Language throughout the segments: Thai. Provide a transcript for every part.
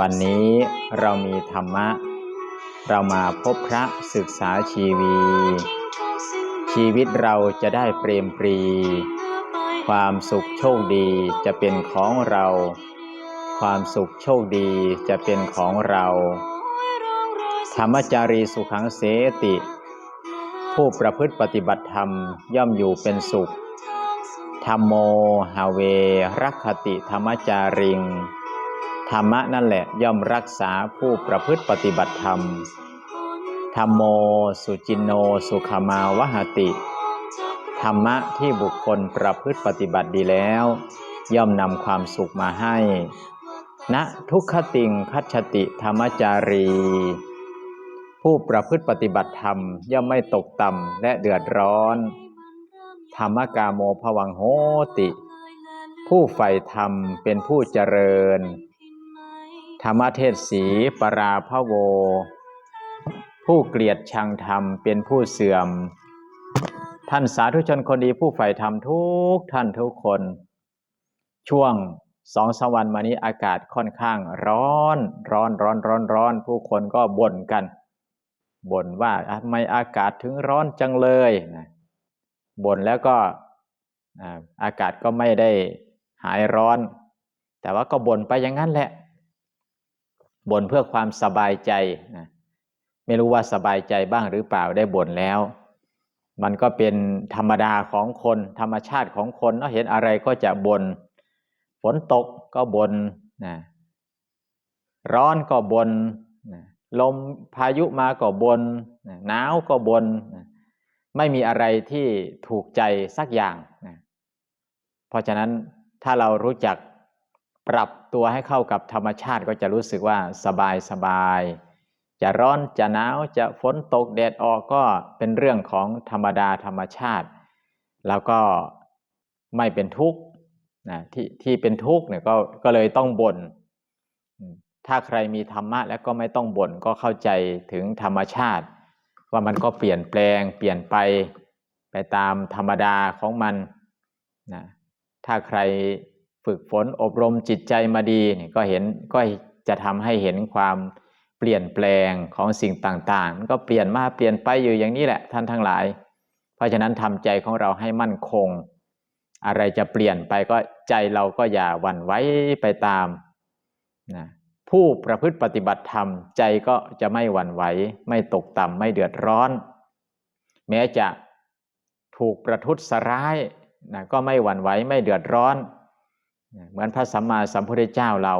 วันนี้เรามีธรรมะ เรามาพบพระศึกษาชีวี ชีวิตเราจะได้เปรมปรี ความสุขโชคดีจะเป็นของเรา ความสุขโชคดีจะเป็นของเรา ธรรมจารีสุขังเสติ ผู้ประพฤติปฏิบัติธรรมย่อมอยู่เป็นสุขธรรมโมหาเวรักขติธรรมจาริง ธรรมะนั่นแหละย่อมรักษาผู้ประพฤติปฏิบัติธรรม ธรรมโม สุจินโน สุขมาวหติ ธรรมะที่บุคคลประพฤติปฏิบัติดีแล้ว ย่อมนำความสุขมาให้ณนะทุกขติงคัจฉติธรรมจารี ผู้ประพฤติปฏิบัติธรรมย่อมไม่ตกต่ำและเดือดร้อน ธรรมกาโมภวังโหติ ผู้ใฝ่ธรรมเป็นผู้เจริญ ธรรมเทศสีปราพโว ผู้เกลียดชังธรรมเป็นผู้เสื่อม ท่านสาธุชนคนดีผู้ใฝ่ธรรมทุกท่านทุกคน ช่วงสองสามวันมานี้อากาศค่อนข้างร้อนร้อนร้อนร้อนร้อน ผู้คนก็บ่นกันบ่นว่าทำไมอากาศถึงร้อนจังเลยบ่นแล้วก็อากาศก็ไม่ได้หายร้อน แต่ว่าก็บ่นไปอย่างนั้นแหละ บ่นเพื่อความสบายใจนะไม่รู้ว่าสบายใจบ้างหรือเปล่าได้บ่นแล้ว มันก็เป็นธรรมดาของคน ธรรมชาติของคนเนาะเห็นอะไรก็จะบน่นฝนตกก็บน่นนะร้อนก็บน่นนะลมพายุมาก็บน่นนะหนาวก็บน่นนะไม่มีอะไรที่ถูกใจสักอย่างนะเพราะฉะนั้นถ้าเรารู้จัก ปรับตัวให้เข้ากับธรรมชาติก็จะรู้สึกว่าสบายสบายจะร้อนจะหนาวจะฝนตกแดดออกก็เป็นเรื่องของธรรมดาธรรมชาติ แล้วก็ไม่เป็นทุกข์นะที่ที่เป็นทุกข์เนี่ยก็ก็เลยต้องบน่นถ้าใครมีธรรมะแล้วก็ไม่ต้องบ่นก็เข้าใจถึงธรรมชาติ ว่ามันก็เปลี่ยนแปลงเปลี่ยนไปไปตามธรรมดาของมันนะถ้าใคร ฝึกฝนอบรมจิตใจมาดีก็เห็นก็จะทำให้เห็นความเปลี่ยนแปลงของสิ่งต่างๆมันก็เปลี่ยนมาเปลี่ยนไปอยู่อย่างนี้แหละท่านทั้งหลาย เพราะฉะนั้นทำใจของเราให้มั่นคง อะไรจะเปลี่ยนไปก็ใจเราก็อย่าหวั่นไหวไปตามนะผู้ประพฤติปฏิบัติธรรมใจก็จะไม่หวั่นไหวไม่ตกต่ำไม่เดือดร้อน แม้จะถูกประทุษร้ายนะก็ไม่หวั่นไหวไม่เดือดร้อน เหมือนพระสัมมาสัมพุทธเจ้าเรา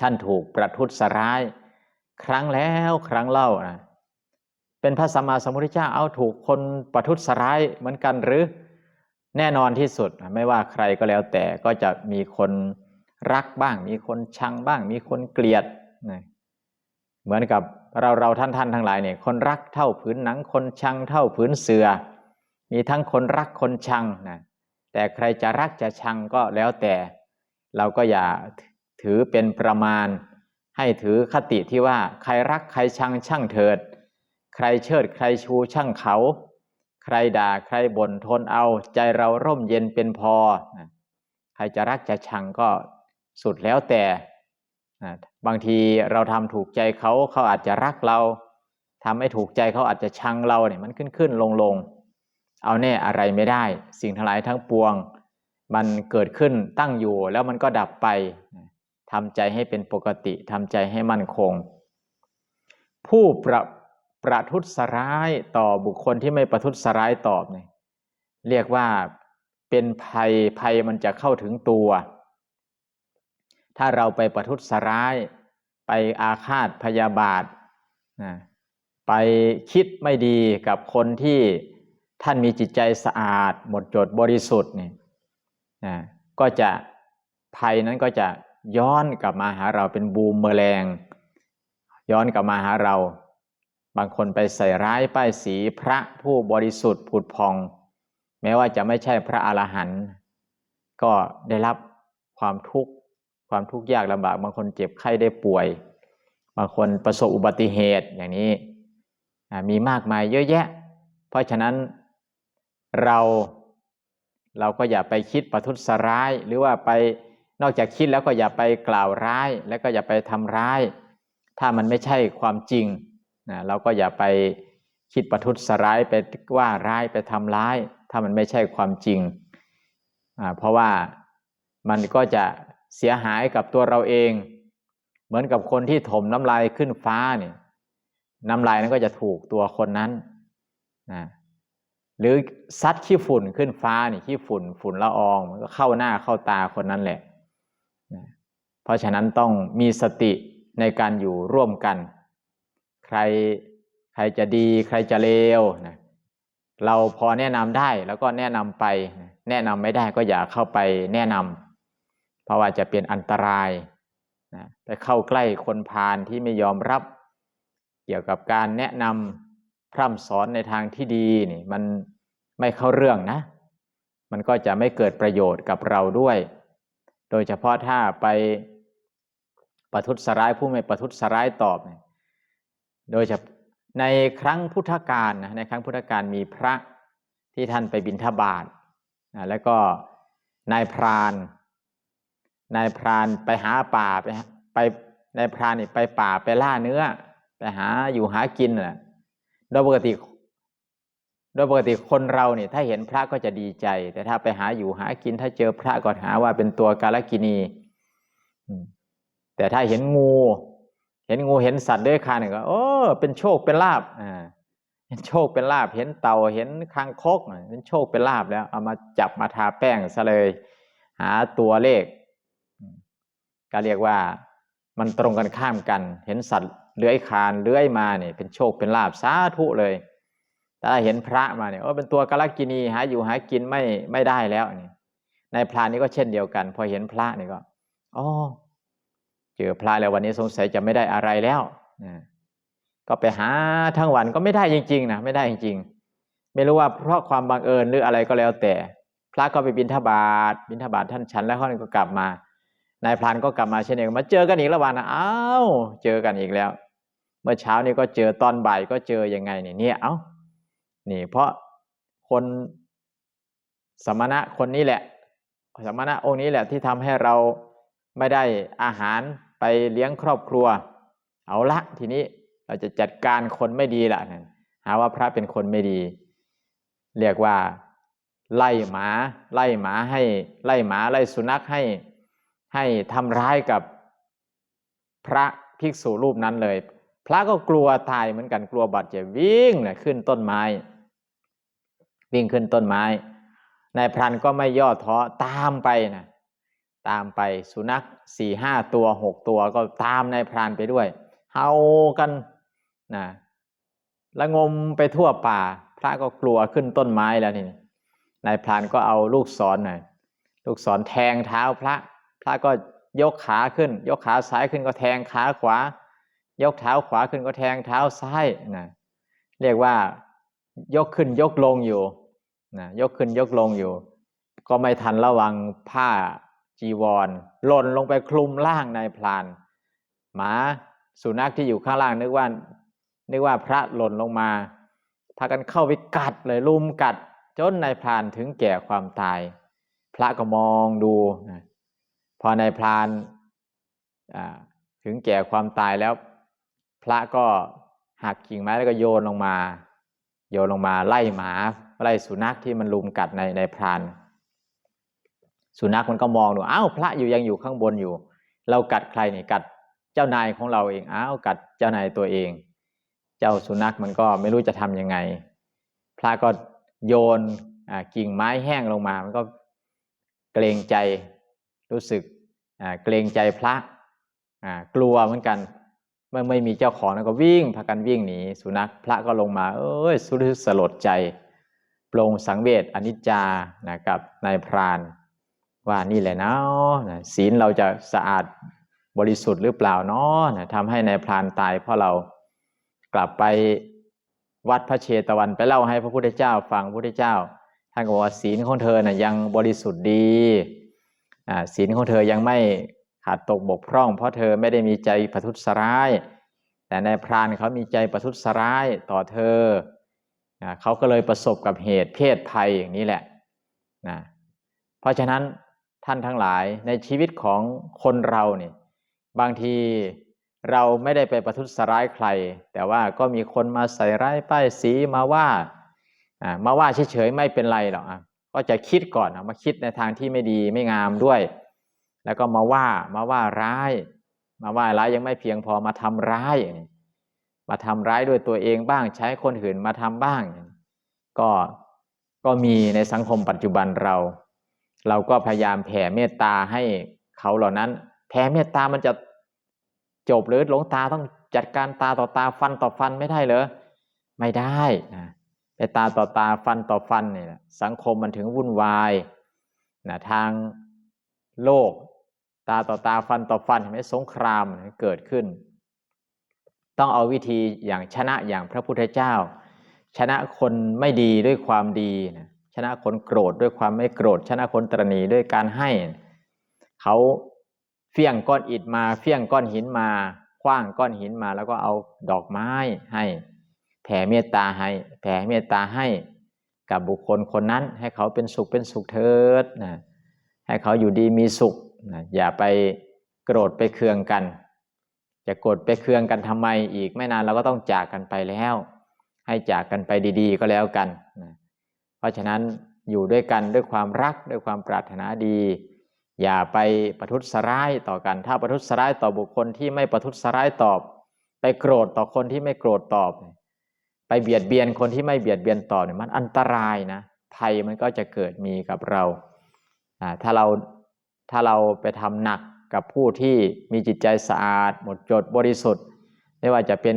ท่านถูกประทุษร้าย ครั้งแล้วครั้งเล่านะเป็นพระสัมมาสัมพุทธเจ้าเอาถูกคนประทุษร้ายเหมือนกันหรือแน่นอนที่สุดไม่ว่าใครก็แล้วแต่ก็จะมีคนรักบ้าง มีคนชังบ้าง มีคนเกลียดนะเหมือนกับเราเราท่านท่านทั้งหลายเนี่ยคนรักเท่าผืนหนังคนชังเท่าผืนเสือ มีทั้งคนรักคนชังนะ แต่ใครจะรักจะชังก็แล้วแต่ เราก็อย่าถือเป็นประมาณ ให้ถือคติที่ว่าใครรักใครชังช่างเถิด ใครเชิดใครชูช่างเขา ใครด่าใครบ่นทนเอาใจเราร่มเย็นเป็นพอ ใครจะรักจะชังก็สุดแล้วแต่ บางทีเราทำถูกใจเขาเขาอาจจะรักเราทำไม่ถูกใจเขาอาจจะชังเราเนี่ยมันขึ้นขึ้นลงลง เอาแน่อะไรไม่ได้ สิ่งทั้งหลายทั้งปวง มันเกิดขึ้นตั้งอยู่แล้วมันก็ดับไปทำใจให้เป็นปกติทำใจให้มั่นคง ผู้ประประทุษร้ายต่อบุคคลที่ไม่ประทุษร้ายตอบเนี่ยเรียกว่าเป็นภัยภัยมันจะเข้าถึงตัว ถ้าเราไปประทุษร้าย ไปอาฆาตพยาบาทไปคิดไม่ดีกับคนที่ ท่านมีจิตใจสะอาด หมดจดบริสุทธิ์เนี่ยก็จะภัยนั้นก็จะย้อนกลับมาหาเราเป็นบูมเมอแรงย้อนกลับมาหาเรา บางคนไปใส่ร้ายป้ายสีพระผู้บริสุทธิ์ผุดพอง แม้ว่าจะไม่ใช่พระอรหันต์ก็ได้รับความทุกข์ความทุกข์ยากลำบาก บางคนเจ็บไข้ได้ป่วย บางคนประสบอุบัติเหตุอย่างนี้มีมากมายเยอะแยะ เพราะฉะนั้น เราเราก็อย่าไปคิดประทุษร้าย หรือว่าไปนอกจากคิดแล้วก็อย่าไปกล่าวร้าย แล้วก็อย่าไปทำร้าย ถ้ามันไม่ใช่ความจริงนะเราก็อย่าไปคิดประทุษร้ายไปว่าร้ายไปทำร้าย ถ้ามันไม่ใช่ความจริงเพราะว่ามันก็จะเสียหายกับตัวเราเอง เหมือนกับคนที่ถมน้ำลายขึ้นฟ้าเนี่ยน้ำลายนั้นก็จะถูกตัวคนนั้นนะ หรือซัดขี้ฝุ่นขึ้นฟ้านี่ขี้ฝุ่นฝุ่นละอองมันก็เข้าหน้าเข้าตาคนนั้นแหละนะเพราะฉะนั้นต้องมีสติในการอยู่ร่วมกัน ใครใครจะดีใครจะเลวนะเราพอแนะนำได้แล้วก็แนะนำไปแนะนำไม่ได้ก็อย่าเข้าไปแนะนำเพราะว่าจะเป็นอันตรายนะไปเข้าใกล้คนพาลที่ไม่ยอมรับ เกี่ยวกับการแนะนำ พร่ำสอนในทางที่ดีนี่มันไม่เข้าเรื่องนะ มันก็จะไม่เกิดประโยชน์กับเราด้วย โดยเฉพาะถ้าไปประทุษร้ายผู้ไม่ประทุษร้ายตอบ โดยเฉพาะในครั้งพุทธกาลนะในครั้งพุทธกาลมีพระที่ท่านไปบิณฑบาตนะแล้วก็นายพรานนายพรานไปหาป่าไปไปนายพรานนี่ไปป่าไปล่าเนื้อ ไปหาอยู่หากินน่ะ โดยปกติ โดยปกติคนเราเนี่ยถ้าเห็นพระก็จะดีใจ แต่ถ้าไปหาอยู่หากินถ้าเจอพระก็หาว่าเป็นตัวกาลกินีแต่ถ้าเห็นงู เห็นงูเห็นสัตว์ด้วยคานก็โอ้เป็นโชคเป็นลาบอ่าเห็นโชคเป็นลาบเห็นเต่าเห็นคางคกเป็นโชคเป็นลาบแล้ว เอามาจับมาทาแป้งซะเลย หาตัวเลข ก็เรียกว่ามันตรงกันข้ามกัน เห็นสัตว์ เลื้อยคานเลื้อยมาเนี่ยเป็นโชคเป็นลาบสาธุเลยถ้าเห็นพระมาเนี่ยโอ้เป็นตัวกาลกินีหาอยู่หากินไม่ไม่ได้แล้วนี่ในพรานนี้ก็เช่นเดียวกัน พอเห็นพระนี่ก็อ๋อเจอพระแล้ววันนี้สงสัยจะไม่ได้อะไรแล้วก็ไปหาทั้งวันก็ไม่ได้จริงๆนะไม่ได้จริงๆ ไม่รู้ว่าเพราะความบังเอิญหรืออะไรก็แล้วแต่ พระก็ไปบิณฑบาตบิณฑบาตท่านฉันแล้วเขาก็กลับมานายพรานก็กลับมาเช่นเดียวกันมาเจอกันอีกแล้ววันนะอ้าวเจอกันอีกแล้ว เมื่อเช้านี้ก็เจอตอนบ่ายก็เจอยังไงเนี่ยเนี่ยเอ้านี่เพราะคนสมณะคนนี้แหละ สมณะองค์นี้แหละที่ทำให้เราไม่ได้อาหารไปเลี้ยงครอบครัว เอาละทีนี้เราจะจัดการคนไม่ดีละหาว่าพระเป็นคนไม่ดี เรียกว่าไล่หมาไล่หมาให้ไล่หมาไล่สุนัขให้ให้ทำร้ายกับพระภิกษุรูปนั้นเลย พระก็กลัวตายเหมือนกันกลัวบาดเจ็บวิ่งเนี่ยขึ้นต้นไม้ วิ่งขึ้นต้นไม้นายพรันก็ไม่ย่อท้อตามไปนะตามไปสุนัขสี่ห้าตัวหกตัวก็ตามนายพรานไปด้วยเฮากันนะละงมไปทั่วป่า พระก็กลัวขึ้นต้นไม้แล้วนี่นายพรานก็เอาลูกศรหน่อยลูกศรแทงเท้าพระ พระก็ยกขาขึ้น ยกขาซ้ายขึ้นก็แทงขาขวา ยกเท้าขวาขึ้นก็แทงเท้าซ้ายนะเรียกว่ายกขึ้นยกลงอยู่นะยกขึ้นยกลงอยู่ ก็ไม่ทันระวังผ้าจีวรหล่นลงไปคลุมล่างนายพราน หมาสุนัขที่อยู่ข้างล่างนึกว่านึกว่าพระหล่นลงมาพากันเข้าไปกัดเลยลุมกัด จนนายพรานถึงแก่ความตาย พระก็มองดูพอนายพรานถึงแก่ความตายแล้ว พระก็หักกิ่งไม้แล้วก็โยนลงมา โยนลงมาไล่หมาไล่สุนัขที่มันลุมกัดในในพราน สุนัขมันก็มองดูอ้าวพระอยู่ยังอยู่ข้างบนอยู่ เรากัดใครนี่กัดเจ้านายของเราเองอ้าวกัดเจ้านายตัวเอง เจ้าสุนัขมันก็ไม่รู้จะทํำยังไง พระก็โยนกิ่งไม้แห้งลงมามันก็เกรงใจรู้สึกเกรงใจพระกลัวเหมือนกัน เมื่อไม่มีเจ้าของแล้วก็วิ่งพากันวิ่งหนีสุนัขพระก็ลงมา เอ้ยสุดสลดใจปรงสังเวชอนิจจานะกับนายพราน ว่านี่แหละเนาะศีลเราจะสะอาดบริสุทธิ์หรือเปล่าเนาะทำให้นายพรานตายเพราะเรากลับไปวัดพระเชตวันไปเล่าให้พระพุทธเจ้าฟังพระพุทธเจ้าท่านก็บอกว่าศีลของเธอนะ่ะยังบริสุทธิ์ดีศีลของเธอยังไม่ ขาดตกบกพร่อง เพราะเธอไม่ได้มีใจประทุษร้าย แต่ในายพรานเขามีใจประทุษร้ายต่อเธอเขาก็เลยประสบกับเหตุเพศภัยอย่างนี้แหละนะเพราะฉะนั้นท่านทั้งหลายในชีวิตของคนเราเนี่ยบางทีเราไม่ได้ไปประทุษร้ายใคร แต่ว่าก็มีคนมาใส่ร้ายป้ายสีมาว่ามาว่าเฉยๆไม่เป็นไรหรอกก็จะคิดก่อนมาคิดในทางที่ไม่ดีไม่งามด้วย แล้วก็มาว่ามาว่าร้าย มาว่าร้ายยังไม่เพียงพอมาทำร้ายอย่างนี้มาทำร้ายด้วยตัวเองบ้างใช้คนอื่นมาทำบ้าง ก็ก็มีในสังคมปัจจุบันเรา เราก็พยายามแผ่เมตตาให้เขาเหล่านั้น แผ่เมตตามันจะจบหรือหลวงตาต้องจัดการตาต่อตาฟันต่อฟันไม่ได้เหรอไม่ได้นะไปตาต่อตาฟันต่อฟันเนี่ยสังคมมันถึงวุ่นวายนะทางโลก ตาต่อตาฟันต่อฟันเห็นไหมสงครามเกิดขึ้น ต้องเอาวิธีอย่างชนะอย่างพระพุทธเจ้า ชนะคนไม่ดีด้วยความดีนะชนะคนโกรธด้วยความไม่โกรธ ชนะคนตรณีด้วยการให้ เขาเฟี้ยงก้อนอิฐมาเฟี้ยงก้อนหินมาคว้างก้อนหินมาแล้วก็เอาดอกไม้ให้ แผ่เมตตาให้ แผ่เมตตาให้กับบุคคลคนนั้น ให้เขาเป็นสุขเป็นสุขเถิดนะให้เขาอยู่ดีมีสุข นะอย่าไปโกรธไปเคืองกัน จะโกรธไปเคืองกันทำไมอีกไม่นานเราก็ต้องจากกันไปแล้ว ให้จากกันไปดีๆ ก็แล้วกันนะเพราะฉะนั้นอยู่ด้วยกันด้วยความรักด้วยความปรารถนาดี อย่าไปประทุษร้ายต่อกัน ถ้าประทุษร้ายต่อบุคคลที่ไม่ประทุษร้ายตอบ ไปโกรธต่อคนที่ไม่โกรธตอบ ไปเบียดเบียนคนที่ไม่เบียดเบียนตอบเนี่ยมันอันตรายนะภัยมันก็จะเกิดมีกับเราถ้าเรา ถ้าเราไปทำหนักกับผู้ที่มีจิตใจสะอาด หมดจดบริสุทธิ์ ไม่ว่าจะเป็น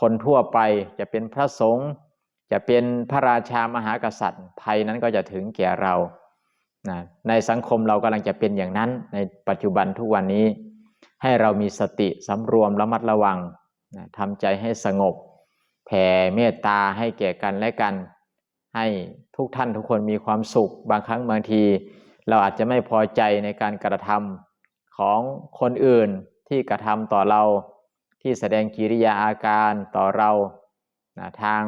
คนทั่วไป จะเป็นพระสงฆ์จะเป็นพระราชามหากษัตริย์ภัยนั้นก็จะถึงแก่เรานะในสังคมเรากำลังจะเป็นอย่างนั้น ในปัจจุบันทุกวันนี้ ให้เรามีสติสำรวมระมัดระวังนะทำใจให้สงบ แผ่เมตตาให้แก่กันและกัน ให้ทุกท่านทุกคนมีความสุข บางครั้งบางที เราอาจจะไม่พอใจในการกระทำของคนอื่นที่กระทำต่อเราที่แสดงกิริยาอาการต่อเรานะทาง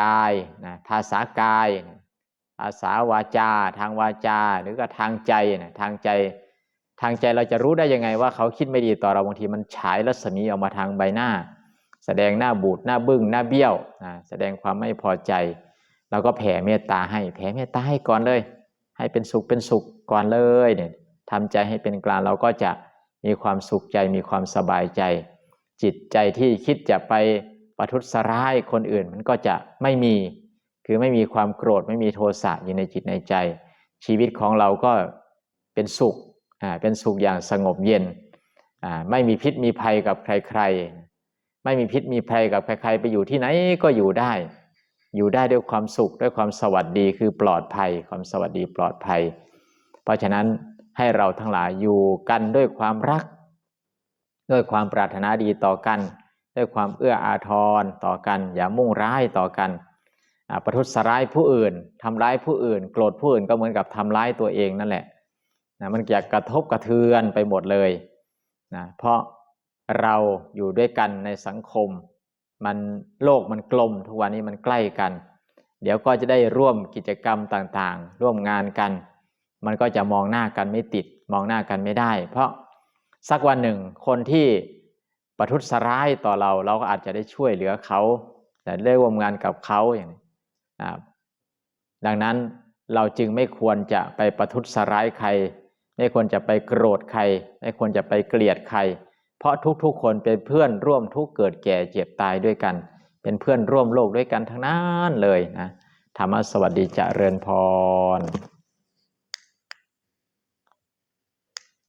กายนะภาษากายนะภาษาวาจา ทางวาจา หรือก็ทางใจนะทางใจ ทางใจเราจะรู้ได้ยังไงว่าเขาคิดไม่ดีต่อเราบางทีมันฉายรัศมีออกมาทางใบหน้า แสดงหน้าบูดหน้าบึ้งหน้าเบี้ยวนะแสดงความไม่พอใจ เราก็แผ่เมตตาให้แผ่เมตตาให้ก่อนเลย ให้เป็นสุขเป็นสุขก่อนเลยเนี่ยทำใจให้เป็นกลางเราก็จะมีความสุขใจมีความสบายใจ จิตใจที่คิดจะไปประทุษร้ายคนอื่นมันก็จะไม่มี คือไม่มีความโกรธไม่มีโทสะอยู่ในจิตในใจ ชีวิตของเราก็เป็นสุขอ่าเป็นสุขอย่างสงบเย็นอ่าไม่มีพิษมีภัยกับใครๆ ไม่มีพิษมีภัยกับใครๆ ไปอยู่ที่ไหนก็อยู่ได้ อยู่ได้ด้วยความสุขด้วยความสวัสดีคือปลอดภัย ความสวัสดีปลอดภัย เพราะฉะนั้นให้เราทั้งหลายอยู่กันด้วยความรัก ด้วยความปรารถนาดีต่อกัน ด้วยความเอื้ออาทรต่อกัน อย่ามุ่งร้ายต่อกันประทุษร้ายผู้อื่นทำร้ายผู้อื่น โกรธผู้อื่นก็เหมือนกับทำร้ายตัวเองนั่นแหละนะมันจะกระทบกระเทือนไปหมดเลยนะเพราะเราอยู่ด้วยกันในสังคม มันโลกมันกลมทุกวันนี้มันใกล้กัน เดี๋ยวก็จะได้ร่วมกิจกรรมต่างๆ ร่วมงานกัน มันก็จะมองหน้ากันไม่ติด มองหน้ากันไม่ได้ เพราะสักวันหนึ่งคนที่ประทุษร้ายต่อเราเราก็อาจจะได้ช่วยเหลือเขาแต่ได้ร่วมงานกับเขาอย่างนี้ดังนั้นเราจึงไม่ควรจะไปประทุษร้ายใคร ไม่ควรจะไปโกรธใคร ไม่ควรจะไปเกลียดใคร เพราะทุกๆคนเป็นเพื่อนร่วมทุกเกิดแก่เจ็บตายด้วยกัน เป็นเพื่อนร่วมโลกด้วยกันทั้งนั้นเลยนะธรรมสวัสดีเจริญพร